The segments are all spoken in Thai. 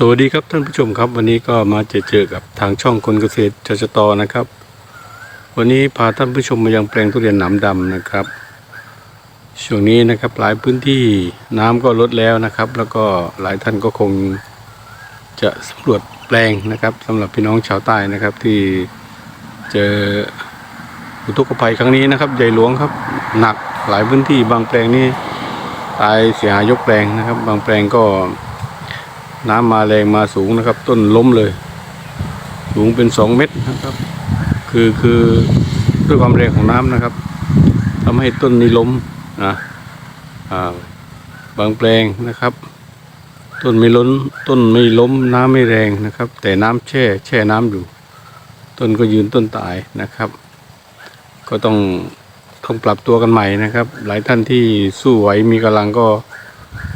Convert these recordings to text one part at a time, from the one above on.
สวัสดีครับท่านผู้ชมครับวันนี้ก็มาเจอเจอกับทางช่องคนเกษตรชชตนะครับ วันนี้พาท่านผู้ชมมายังแปลงทุเรียนหนามดำนะครับ ช่วงนี้นะครับหลายพื้นที่น้ำก็ลดแล้วนะครับ แล้วก็หลายท่านก็คงจะสำรวจแปลงนะครับสำหรับพี่น้องชาวใต้นะครับ ที่เจออุทกภัยครั้งนี้นะครับ ใหญ่หลวงครับหนักหลายพื้นที่บางแปลงนี่ตายเสียหายยกแปลงนะครับ บางแปลงก็ น้ำมาแรงมาสูงนะครับ ต้นล้มเลย สูงเป็นสองเมตรนะครับ คือคือด้วยความแรงของน้ำนะครับทำให้ต้นนี้ล้มนะบางแปลงนะครับ ต้นไม่ล้นต้นไม่ล้มน้ำไม่แรงนะครับ แต่น้ำแช่แช่น้ำอยู่ ต้นก็ยืนต้นตายนะครับ ก็ต้องต้องปรับตัวกันใหม่นะครับ หลายท่านที่สู้ไหวมีกำลังก็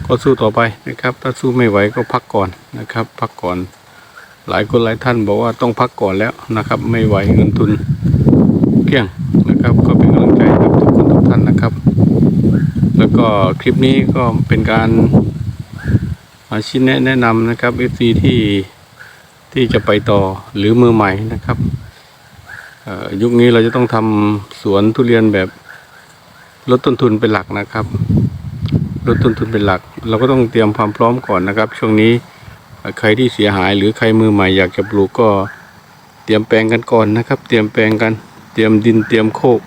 ก็สู้ต่อไปนะครับ ถ้าสู้ไม่ไหวก็พักก่อนนะครับ พักก่อน หลายคนหลายท่านบอกว่าต้องพักก่อนแล้วนะครับ ไม่ไหวเงินทุนเกลี้ยงนะครับ ก็เป็นกำลังใจกับทุกคนทุกท่านนะครับ แล้วก็คลิปนี้ก็เป็นการมาชี้แนะแนะนำนะครับ FC ที่ที่จะไปต่อหรือมือใหม่นะครับยุคนี้เราจะต้องทำสวนทุเรียนแบบลดต้นทุนเป็นหลักนะครับ ลดต้นทุนเป็นหลัก เราก็ต้องเตรียมความพร้อมก่อนนะครับ ช่วงนี้ใครที่เสียหายหรือใครมือใหม่อยากจะปลูกก็เตรียมแปลงกันก่อนนะครับ เตรียมแปลงกัน เตรียมดินเตรียมโคก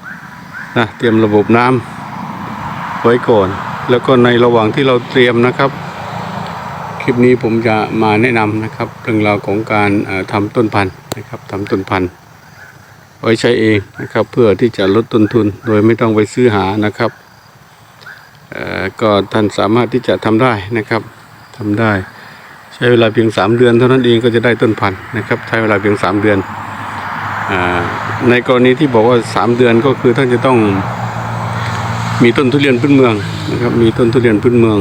นะเตรียมระบบน้ำไว้ก่อน แล้วก็ในระหว่างที่เราเตรียมนะครับ คลิปนี้ผมจะมาแนะนำนะครับเรื่องราวของการเอ่อทำต้นพันธุ์นะครับทำต้นพันธุ์ไว้ใช้เองนะครับ เพื่อที่จะลดต้นทุนโดยไม่ต้องไปซื้อหานะครับ ก็ท่านสามารถที่จะทำได้นะครับทำได้ ใช้เวลาเพียง 3 เดือนเท่านั้นเองก็จะได้ต้นพันธุ์นะครับ ใช้เวลาเพียง 3 เดือนอในกรณีที่บอกว่า 3 เดือนก็คือท่านจะต้องมีต้นทุเรียนพื้นเมืองนะครับ มีต้นทุเรียนพื้นเมือง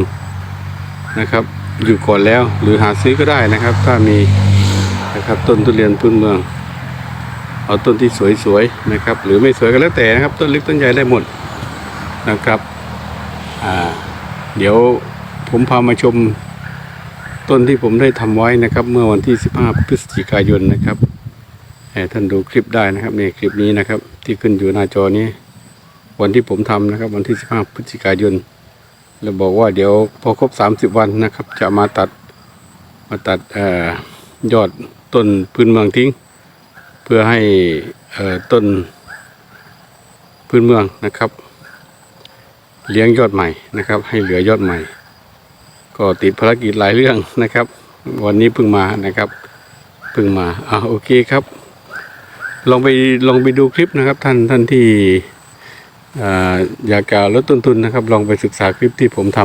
นะครับอยู่ก่อนแล้วหรือหาซื้อก็ได้นะครับ ถ้ามีนะครับต้นทุเรียนพื้นเมือง เอาต้นที่สวยๆนะครับ หรือไม่สวยก็แล้วแต่นะครับ ต้นเล็กต้นใหญ่ได้หมดนะครับ เดี๋ยวผมพามาชมต้นที่ผมได้ทำไว้นะครับ เมื่อวันที่ 15 พฤศจิกายนนะครับให้ท่านดูคลิปได้นะครับนี่คลิปนี้นะครับ ที่ขึ้นอยู่หน้าจอนี้ วันที่ผมทำนะครับ วันที่ 15 พฤศจิกายนแล้วบอกว่าเดี๋ยวพอครบ 30 วันนะครับ จะมาตัดมาตัดอยอดต้นพื้นเมืองทิ้ง เพื่อให้ต้นพื้นเมืองนะครับ เลี้ยงยอดใหม่นะครับ ให้เหลือยอดใหม่ ก็ติดภารกิจหลายเรื่องนะครับ วันนี้เพิ่งมานะครับเพิ่งมาอ่าโอเคครับ ลองไปลองไปดูคลิปนะครับ ท่านท่านที่อ่าอยากจะลดต้นทุนนะครับ ลองไปศึกษาคลิปที่ผมท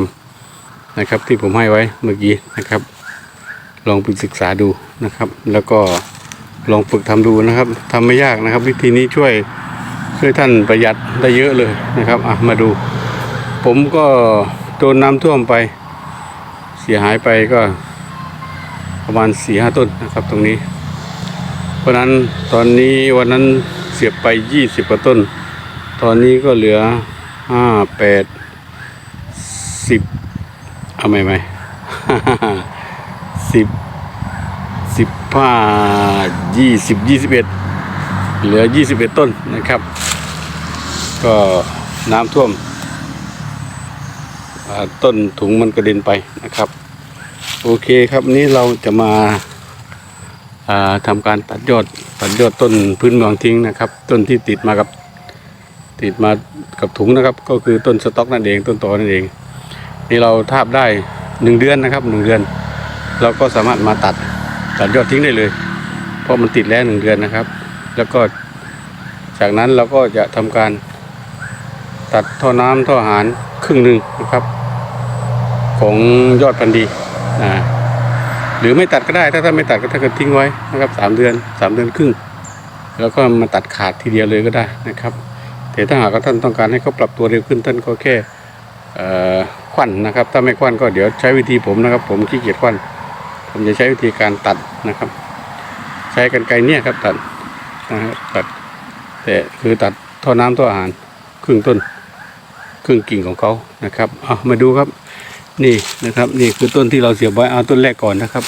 ำนะครับ ที่ผมให้ไว้เมื่อกี้นะครับ ลองไปศึกษาดูนะครับ แล้วก็ลองฝึกทำดูนะครับทำไม่ยากนะครับ วิธีนี้ช่วยช่วยท่านประหยัดได้เยอะเลยนะครับอะมาดู ผมก็โดนน้ำท่วมไป เสียหายไปก็ประมาณสี่ห้าต้นนะครับตรงนี้ เพราะนั้นตอนนี้วันนั้นเสียบไปยี่สิบกว่าต้น ตอนนี้ก็เหลือห้าแปดสิบเอาไหมไหมสิบสิบห้ายี่สิบยี่สิบเอ็ดเหลือยี่สิบเอ็ดต้นนะครับ ก็น้ำท่วม ต้นถุงมันกระเด็นไปนะครับ โอเคครับนี้เราจะมาอ่าทำการตัดยอดตัดยอดต้นพื้นเมืองทิ้งนะครับ ต้นที่ติดมากับติดมากับถุงนะครับ ก็คือต้นสต๊อกนั่นเองต้นตอนั่นเอง นี่เราทาบได้หนึ่งเดือนนะครับหนึ่งเดือน เราก็สามารถมาตัดตัดยอดทิ้งได้เลย เพราะมันติดแล้วหนึ่งเดือนนะครับ แล้วก็จากนั้นเราก็จะทำการตัดท่อน้ำท่ออาหารครึ่งหนึ่งนะครับ ของยอดพันธุ์ดีอ่าหรือไม่ตัดก็ได้ ถ้าท่านไม่ตัดก็ถ้าเกิดทิ้งไว้นะครับสามเดือนสามเดือนครึ่ง แล้วก็มาตัดขาดทีเดียวเลยก็ได้นะครับ แต่ถ้าหากท่านต้องการให้เขาปรับตัวเร็วขึ้นท่านก็แค่ควันนะครับ ถ้าไม่ควันก็เดี๋ยวใช้วิธีผมนะครับ ผมขี้เกียจควันผมจะใช้วิธีการตัดนะครับ ใช้กันไกรเนี่ยครับตัดนะครับตัดแต่คือตัดท่อน้ำท่ออาหารครึ่งต้น ครึ่งกิ่งของเขานะครับเอามาดูครับ นี่นะครับ นี่คือต้นที่เราเสียบไว้เอาต้นแรกก่อนนะครับ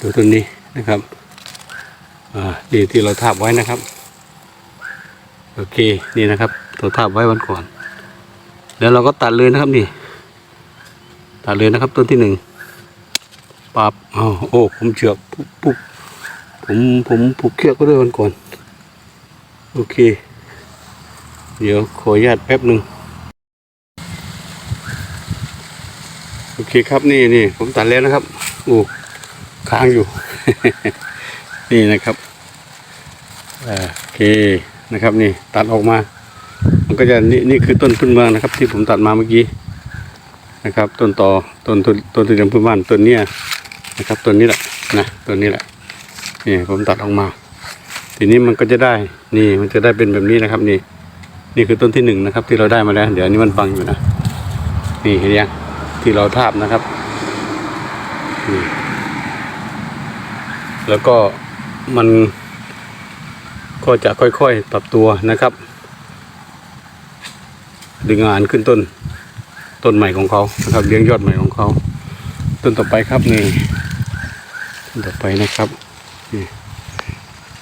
ดูต้นนี้นะครับอ่านี่ที่เราทาบไว้นะครับโอเคนี่นะครับเราทาบไว้วันก่อน แล้วเราก็ตัดเลยนะครับนี่ ตัดเลยนะครับต้นที่หนึ่งปับอ้าวโอ้ผมเชือกปุ๊บปุ๊บผมผมผูกเชือกก็ด้วยวันก่อน โอเค เดี๋ยวขออนุญาตแป๊บหนึ่งโอ เคครับนี่นี่ผมตัดแล้วนะครับโอ้ค้างอยู่ นี่นะครับอ่าโอเคนะครับนี่ตัดออกมา มันก็จะนี่นี่คือต้นพื้นเมืองนะครับ ที่ผมตัดมาเมื่อกี้นะครับ ต้นต่อต้นต้นต้นที่จำพื้นบ้านต้นเนี้ยนะครับต้นนี้แหละนะต้นนี้แหละนี่ผมตัดออกมา ทีนี้มันก็จะได้นี่มันจะได้เป็นแบบนี้นะครับ นี่ นี่คือต้นที่หนึ่งนะครับ ที่เราได้มาแล้ว เดี๋ยวนนี้มันฟังอยู่นะนี่เห็นยัง ที่เราทาบนะครับนี่แล้วก็มันก็จะค่อยๆปรับตัวนะครับ ดึงงานขึ้นต้น ต้นใหม่ของเขานะครับเลี้ยงยอดใหม่ของเขา ต้นต่อไปครับนี่ต้นต่อไปนะครับนี่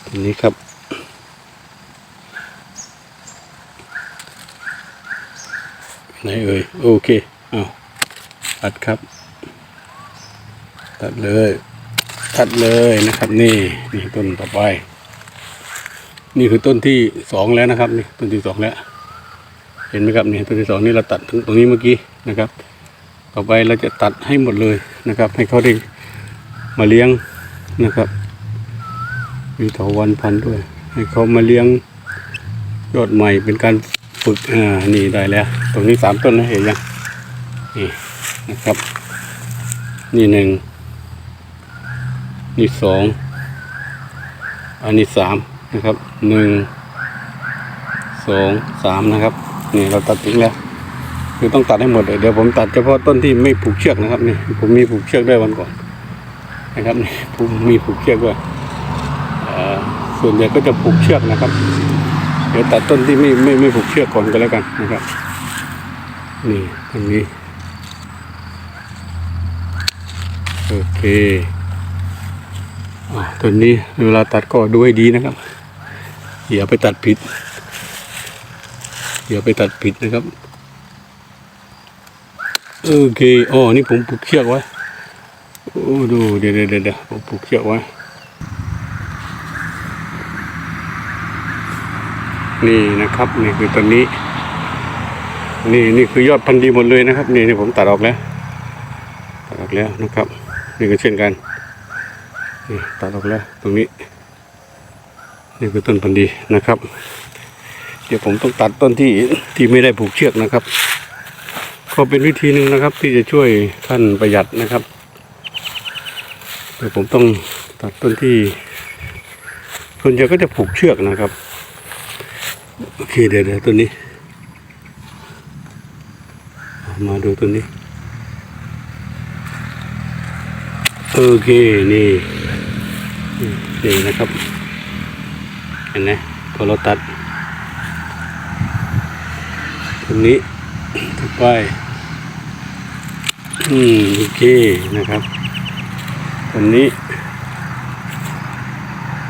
ต้นนี้ครับไหนเอ่ยโอเคเอา ตัดครับ ตัดเลย ตัดเลยนะครับนี่นี่ต้นต่อไป นี่คือต้นที่สองแล้วนะครับนี่ต้นที่สองแล้ว เห็นไหมครับนี่ต้นที่สองนี่เราตัดตรงตรงนี้เมื่อกี้นะครับ ต่อไปเราจะตัดให้หมดเลยนะครับ ให้เขาได้มาเลี้ยงนะครับ มีเถาวันพันธุ์ด้วย ให้เขามาเลี้ยงยอดใหม่เป็นการฝึกอ่านี่ได้แล้ว ตรงนี้สามต้นนะเห็นยังนี่ นะครับ นี่หนึ่งนี่สองอันนี้สามนะครับหนึ่งสองสามนะครับ นี่เราตัดทิ้งแล้ว คือต้องตัดให้หมดเลยเดี๋ยวผมตัดเฉพาะต้นที่ไม่ผูกเชือกนะครับนี่ผมมีผูกเชือกด้วยวันก่อน นะครับนี่ผมมีผูกเชือกด้วยเอ่อส่วนใหญ่ก็จะผูกเชือกนะครับ เดี๋ยวตัดต้นที่ไม่ไม่ไม่ผูกเชือกก่อนก็แล้วกันนะครับ นี่ตรงนี้ โอเคอต้นนี้เวลาตัดก็ดูให้ดีนะครับ อย่าไปตัดผิด อย่าไปตัดผิดนะครับ โอเคอ๋อนี่ผมผูกเชือกไว้โอ้ดูเดี๋ยวเดี๋ยวเดี๋ยวผมผูกเชือกไว้นี่นะครับนี่คือตอนนี้ นี่นี่คือยอดพันธุ์ดีหมดเลยนะครับ นี่นี่ผมตัดออกแล้วตัดออกแล้วนะครับ นี่ก็เช่นกันนี่ตัดออกแล้วตรงนี้นี่คือต้นพันธุ์ดีนะครับ เดี๋ยวผมต้องตัดต้นที่ที่ไม่ได้ผูกเชือกนะครับ ก็เป็นวิธีหนึ่งนะครับ ที่จะช่วยท่านประหยัดนะครับแต่ผมต้องตัดต้นที่ส่วนใหญ่ก็จะผูกเชือกนะครับโอเคเดี๋ยวเดี๋ยวต้นนี้ มาดูต้นนี้ โอเคนี่นี่นะครับเห็นไหมพอเราตัด ตรงนี้ต่อไปอืมโอเคนะครับตอนนี้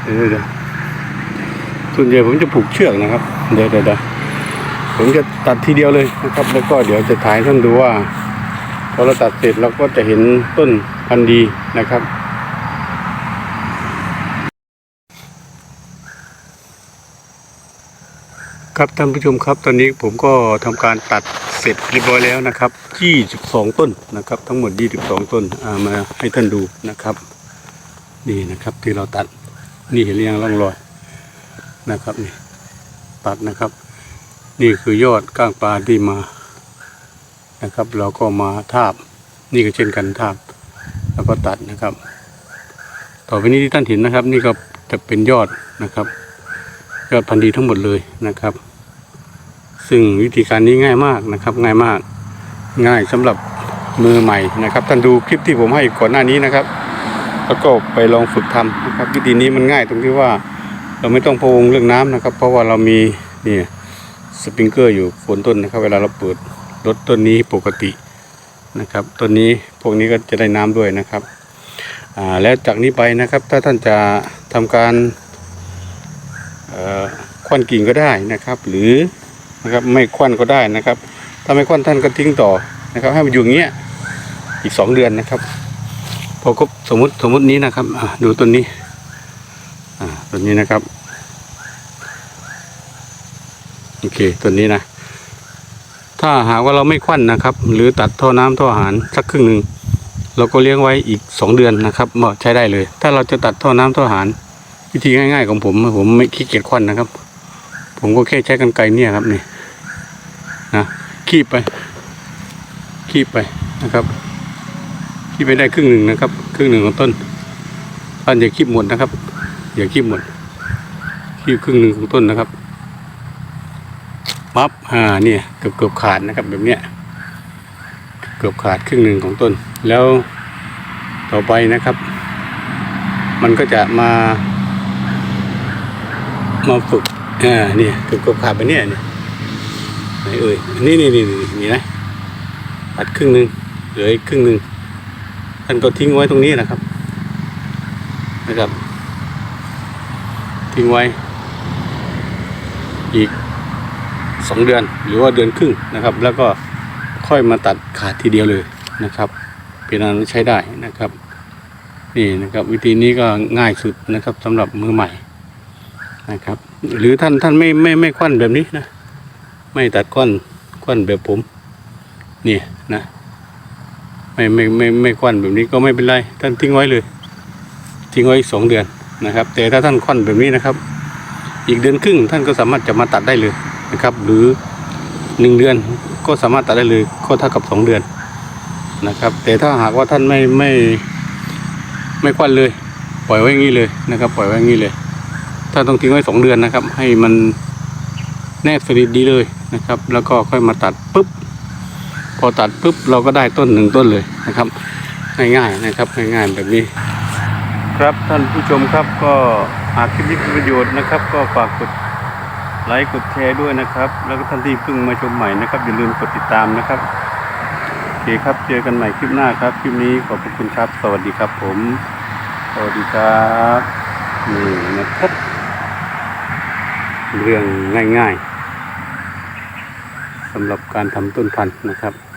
เดี๋ยวเดี๋ยวส่วนใหญ่ผมจะผูกเชือกนะครับเดี๋ยวเดี๋ยวเดี๋ยวผมจะตัดทีเดียวเลยนะครับ แล้วก็เดี๋ยวจะถ่ายให้ท่านดูว่าพอเราตัดเสร็จเราก็จะเห็นต้น พันธุ์ดีนะครับ ครับท่านผู้ชมครับตอนนี้ผมก็ทำการตัดเสร็จเรียบร้อยแล้วนะครับ22ต้นนะครับ ทั้งหมด 22 ต้นอ่ามาให้ท่านดูนะครับ นี่นะครับที่เราตัดนี่เห็นหรือยังร่องรอยนะครับนี่ตัดนะครับ นี่คือยอดก้างปลาที่มานะครับ เราก็มาทาบ นี่ก็เช่นกันทาบ แล้วก็ตัดนะครับ ต่อไปนี้ที่ท่านเห็นนะครับ นี่ก็จะเป็นยอดนะครับ ยอดพันธุ์ดีทั้งหมดเลยนะครับ ซึ่งวิธีการนี้ง่ายมากนะครับ ง่ายมาก ง่ายสำหรับมือใหม่นะครับ ท่านดูคลิปที่ผมให้ก่อนหน้านี้นะครับ แล้วก็ไปลองฝึกทำนะครับ วิธีนี้มันง่ายตรงที่ว่าเราไม่ต้องพะวงเรื่องน้ำนะครับ เพราะว่าเรามีนี่สปริงเกอร์อยู่ฝนต้นนะครับ เวลาเราเปิดรถต้นนี้ปกติ นะครับต้นนี้พวกนี้ก็จะได้น้ำด้วยนะครับอ่าแล้วจากนี้ไปนะครับ ถ้าท่านจะทำการเอ่อควันกิ่งก็ได้นะครับ หรือนะครับไม่ควันก็ได้นะครับ ถ้าไม่ควันท่านก็ทิ้งต่อนะครับ ให้มันอยู่อย่างเงี้ยอีกสองเดือนนะครับพอครบสมมติสมมตินี้นะครับดูต้นนี้อ่าต้นนี้นะครับโอเคต้นนี้นะ ถ้าหากว่าเราไม่ควันนะครับ หรือตัดท่อน้ำท่ออาหารสักครึ่งหนึ่งเราก็เลี้ยงไว้อีกสองเดือนนะครับเหมาะใช้ได้เลย ถ้าเราจะตัดท่อน้ำท่ออาหาร วิธีง่าย ๆ ของผมผมไม่ขี้เกียจควันนะครับ ผมก็แค่ใช้กันไกรเนี่ยครับนี่นะคีบไป คีบไปนะครับ คีบไปได้ครึ่งหนึ่งนะครับ ครึ่งหนึ่งของต้นท่านอย่าคีบหมดนะครับอย่าคีบหมดคีบครึ่งหนึ่งของต้นนะครับ ปั๊บอ่าเนี่ยเกือบเกือบขาดนะครับแบบเนี้ยเกือบขาดครึ่งหนึ่งของต้น แล้วต่อไปนะครับ มันก็จะมา มาฝึกอ่าเนี่ยเกือบเกือบขาดไปเนี่ยเนี่ยไหนเอ่ยอันนี่นี่นี่นี่นี่นะตัดครึ่งหนึ่งเหลืออีกครึ่งหนึ่งท่านก็ทิ้งไว้ตรงนี้นะครับนะครับ ทิ้งไว้อีก สองเดือนหรือว่าเดือนครึ่งนะครับ แล้วก็ค่อยมาตัดขาดทีเดียวเลยนะครับเป็นอันใช้ได้นะครับนี่นะครับ วิธีนี้ก็ง่ายสุดนะครับสำหรับมือใหม่นะครับ หรือท่านท่านไม่ไม่ไม่ควันแบบนี้นะ ไม่ตัดควันควันแบบผมนี่นะไม่ไม่ไม่ไม่ควันแบบนี้ก็ไม่เป็นไรท่านทิ้งไว้เลย ทิ้งไว้สองเดือนนะครับ แต่ถ้าท่านควันแบบนี้นะครับ อีกเดือนครึ่งท่านก็สามารถจะมาตัดได้เลย นะครับ หรือหนึ่งเดือนก็สามารถตัดได้เลยก็เท่ากับสองเดือนนะครับ แต่ถ้าหากว่าท่านไม่ไม่ไม่ควันเลย ปล่อยไว้อย่างนี้เลยนะครับ ปล่อยไว้อย่างนี้เลยถ้าต้องทิ้งไว้สองเดือนนะครับ ให้มันแนบสนิทดีเลยนะครับ แล้วก็ค่อยมาตัดปุ๊บพอตัดปุ๊บเราก็ได้ต้นหนึ่งต้นเลยนะครับ ง่ายๆนะครับง่ายๆแบบนี้ ครับท่านผู้ชมครับก็หากคลิปนี้เป็นประโยชน์นะครับ ก็ฝากกด ไลค์กดแชร์ด้วยนะครับ แล้วก็ท่านที่เพิ่งมาชมใหม่นะครับ อย่าลืมกดติดตามนะครับโอเคครับเจอกันใหม่คลิปหน้าครับ คลิปนี้ขอบคุณครับ สวัสดีครับผม สวัสดีครับนี่นะครับเรื่องง่ายๆสำหรับการทำต้นพันธุ์นะครับ